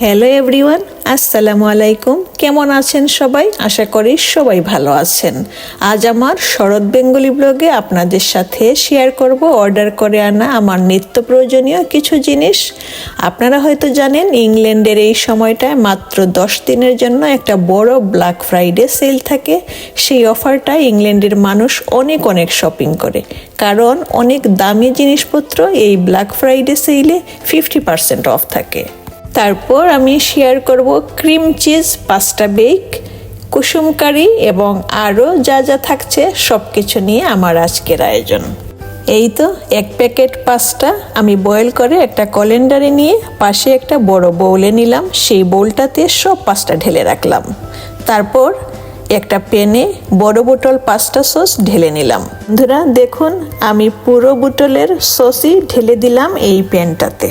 Hello everyone আসসালামু আলাইকুম কেমন আছেন সবাই? আশা করি সবাই ভালো আছেন। আজ আমার শরৎ বেঙ্গলি ব্লগে আপনাদের সাথে শেয়ার করব অর্ডার করে আনা আমার নিত্য প্রয়োজনীয় কিছু জিনিস। আপনারা হয়তো জানেন, ইংল্যান্ডের এই সময়টায় মাত্র দশ দিনের জন্য একটা বড় ব্ল্যাক ফ্রাইডে সেল থাকে। সেই অফারটা ইংল্যান্ডের মানুষ অনেক অনেক শপিং করে। কারণ অনেক দামি জিনিসপত্র এই ব্ল্যাক ফ্রাইডে সেলে ফিফটি পার্সেন্ট অফ থাকে। তারপর আমি শেয়ার করব ক্রিম চিজ পাস্তা বেক কুসুম কারি এবং আরও যা যা থাকছে সব কিছু নিয়ে আমার আজকের আয়োজন। এই তো, এক প্যাকেট পাস্তা আমি বয়েল করে একটা কলেন্ডারে নিয়ে পাশে একটা বড় বোলে নিলাম। সেই বোলটাতে সব পাস্তা ঢেলে রাখলাম। তারপর একটা পেনে বড় বোতল পাস্তা সস ঢেলে নিলাম। বন্ধুরা, দেখুন, আমি পুরো বোতলের সসই ঢেলে দিলাম এই প্যানটাতে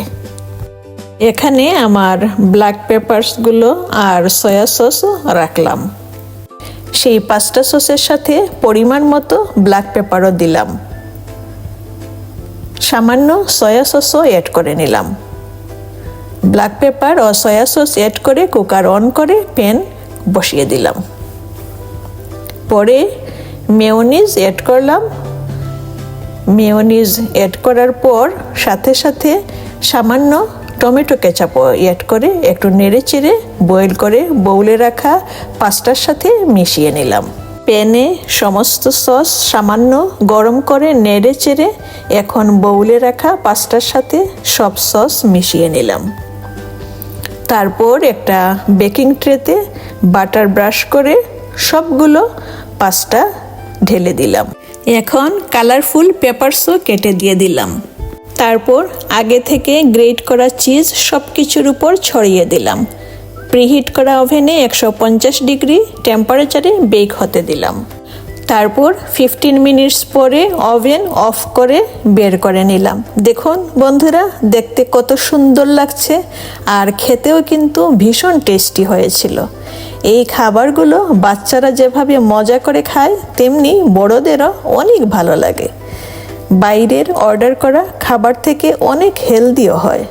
এখানে আমার ব্ল্যাক পেপারসগুলো আর সয়া সসও রাখলাম। সেই পাস্তা সসের সাথে পরিমাণ মতো ব্ল্যাক পেপারও দিলাম। সামান্য সয়া সসও অ্যাড করে নিলাম। ব্ল্যাক পেপার ও সয়া সস অ্যাড করে কুকার অন করে প্যান বসিয়ে দিলাম। পরে মেয়নিজ অ্যাড করলাম। মেয়নিজ অ্যাড করার পর সাথে সাথে সামান্য টমেটো কেচাপও অ্যাড করে একটু নেড়ে চেড়ে বয়েল করে বউলে রাখা পাস্তার সাথে মিশিয়ে নিলাম। প্যানে সমস্ত সস সামান্য গরম করে নেড়ে চেড়ে এখন বউলে রাখা পাস্তার সাথে সব সস মিশিয়ে নিলাম। তারপর একটা বেকিং ট্রেতে বাটার ব্রাশ করে সবগুলো পাস্তা ঢেলে দিলাম। এখন কালারফুল পেপারসও কেটে দিয়ে দিলাম। তারপর আগে থেকে গ্রেট করা চিজ সব কিছুর উপর ছড়িয়ে দিলাম। প্রিহিট করা ওভেনে একশো পঞ্চাশ ডিগ্রি টেম্পারেচারে বেক হতে দিলাম। তারপর ফিফটিন মিনিটস পরে ওভেন অফ করে বের করে নিলাম। দেখুন বন্ধুরা, দেখতে কত সুন্দর লাগছে আর খেতেও কিন্তু ভীষণ টেস্টি হয়েছিল। এই খাবারগুলো বাচ্চারা যেভাবে মজা করে খায়, তেমনি বড়দেরও অনেক ভালো লাগে। বাইরের অর্ডার করা খাবার থেকে অনেক হেলদিও হয়।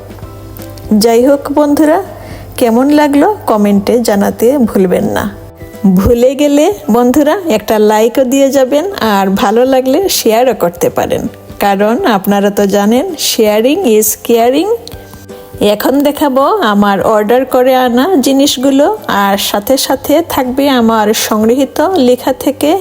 যাই হোক বন্ধুরা, কেমন লাগল কমেন্টে জানাতে ভুলবেন না। ভুলে গেলে বন্ধুরা একটা লাইকও দিয়ে যাবেন আর ভালো লাগলে শেয়ারও করতে পারেন। কারণ আপনারা তো জানেন শেয়ারিং ইজ কেয়ারিং এখন দেখাবো আমার অর্ডার করে আনা জিনিসগুলো আর সাথে সাথে থাকবে আমার সংগৃহীত লেখা থেকে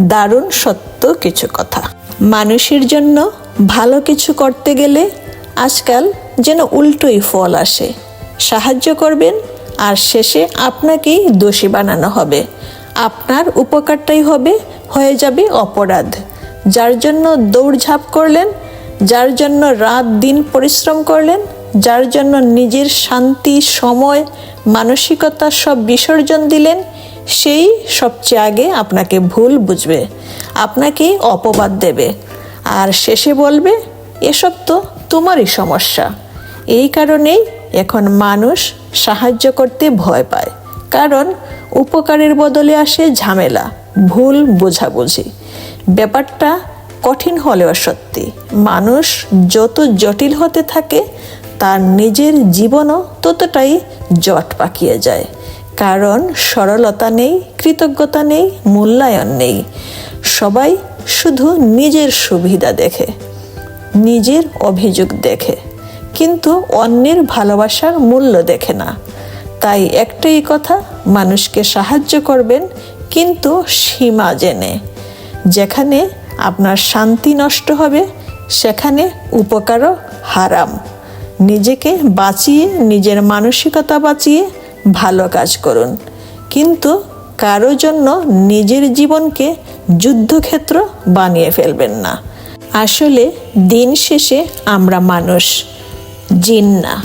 দারুণ সত্য কিছু কথা। মানুষের জন্য ভালো কিছু করতে গেলে আজকাল যেন উল্টোই ফল আসে। সাহায্য করবেন, আর শেষে আপনাকেই দোষী বানানো হবে। আপনার উপকারটাই হবে, হয়ে যাবে অপরাধ। যার জন্য দৌড়ঝাঁপ করলেন, যার জন্য রাত দিন পরিশ্রম করলেন, যার জন্য নিজের শান্তি, সময়, মানসিকতা সব বিসর্জন দিলেন সেই সবচেয়ে আগে আপনাকে ভুল বুঝবে, আপনাকে অপবাদ দেবে। আর শেষে বলবে, এসব তো তোমারই সমস্যা। এই কারণেই এখন মানুষ সাহায্য করতে ভয় পায়। কারণ উপকারের বদলে আসে ঝামেলা, ভুল বোঝাবুঝি। ব্যাপারটা কঠিন হলেও সত্যি। মানুষ যত জটিল হতে থাকে, তার নিজের জীবনও ততটাই জট পাকিয়ে যায়। কারণ সরলতা নেই, কৃতজ্ঞতা নেই, মূল্যায়ন নেই। সবাই শুধু নিজের সুবিধা দেখে, নিজের অভিযোগ দেখে, কিন্তু অন্যের ভালোবাসার মূল্য দেখে না। তাই একটাই কথা, মানুষকে সাহায্য করবেন, কিন্তু সীমা জেনে। যেখানে আপনার শান্তি নষ্ট হবে, সেখানে উপকারও হারাম। নিজেকে বাঁচিয়ে, নিজের মানসিকতা বাঁচিয়ে ভালো কাজ করুন। কিন্তু কারও জন্য নিজের জীবনকে যুদ্ধক্ষেত্র বানিয়ে ফেলবেন না। আসলে দিন শেষে আমরা মানুষ, জিন না।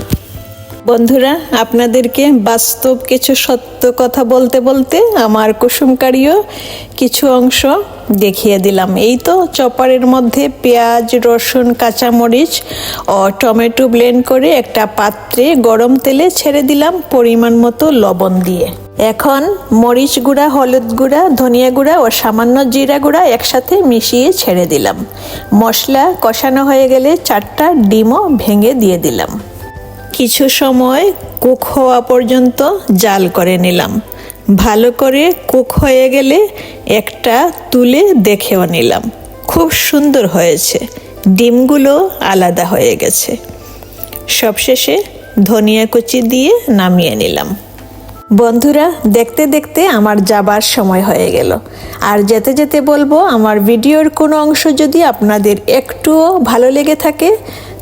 বন্ধুরা, আপনাদেরকে বাস্তব কিছু সত্য কথা বলতে বলতে আমার কুসুমকারীও কিছু অংশ দেখিয়ে দিলাম। এই তো চপারের মধ্যে পেঁয়াজ, রসুন, কাঁচামরিচ ও টমেটো ব্লেন্ড করে একটা পাত্রে গরম তেলে ছেড়ে দিলাম পরিমাণ মতো লবণ দিয়ে। এখন মরিচ গুঁড়া, হলুদ গুঁড়া, ধনিয়া গুঁড়া ও সামান্য জিরা গুঁড়া একসাথে মিশিয়ে ছেড়ে দিলাম। মশলা কষানো হয়ে গেলে চারটা ডিমও ভেঙে দিয়ে দিলাম। কিছু সময় কুক হওয়া পর্যন্ত জাল করে নিলাম। ভালো করে কুক হয়ে গেলে একটা তুলে দেখেও নিলাম। খুব সুন্দর হয়েছে। ডিমগুলো আলাদা হয়ে গেছে। সবশেষে ধনিয়া কুচি দিয়ে নামিয়ে নিলাম। বন্ধুরা, দেখতে দেখতে আমার যাবার সময় হয়ে গেল। আর যেতে যেতে বলব, আমার ভিডিওর কোনো অংশ যদি আপনাদের একটুও ভালো লেগে থাকে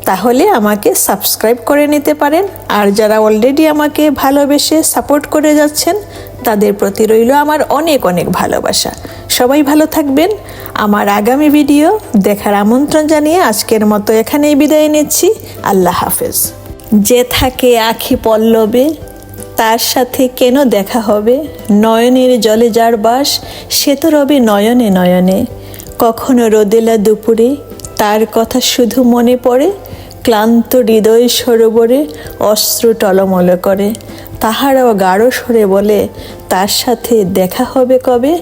তাহলে আমাকে সাবস্ক্রাইব করে নিতে পারেন। আর যারা অলরেডি আমাকে ভালোবেসে সাপোর্ট করে যাচ্ছেন, তাদের প্রতি রইল আমার অনেক অনেক ভালোবাসা। সবাই ভালো থাকবেন। আমার আগামী ভিডিও দেখার আমন্ত্রণ জানিয়ে আজকের মতো এখানেই বিদায় নিচ্ছি। আল্লাহ হাফেজ। যে থাকে আখি পল্লবে, তার সাথে কেন দেখা হবে? নয়নের জলে যার বাস, সে তো রবে নয়নে নয়নে। কখনো রোদেলা দুপুরে, তার কথা শুধু মনে পড়ে ক্লান্ত হৃদয় সরোবরে অস্ত্র টলমল করে, তাহারাও গাঢ় সরে বলে, তার সাথে দেখা হবে কবে?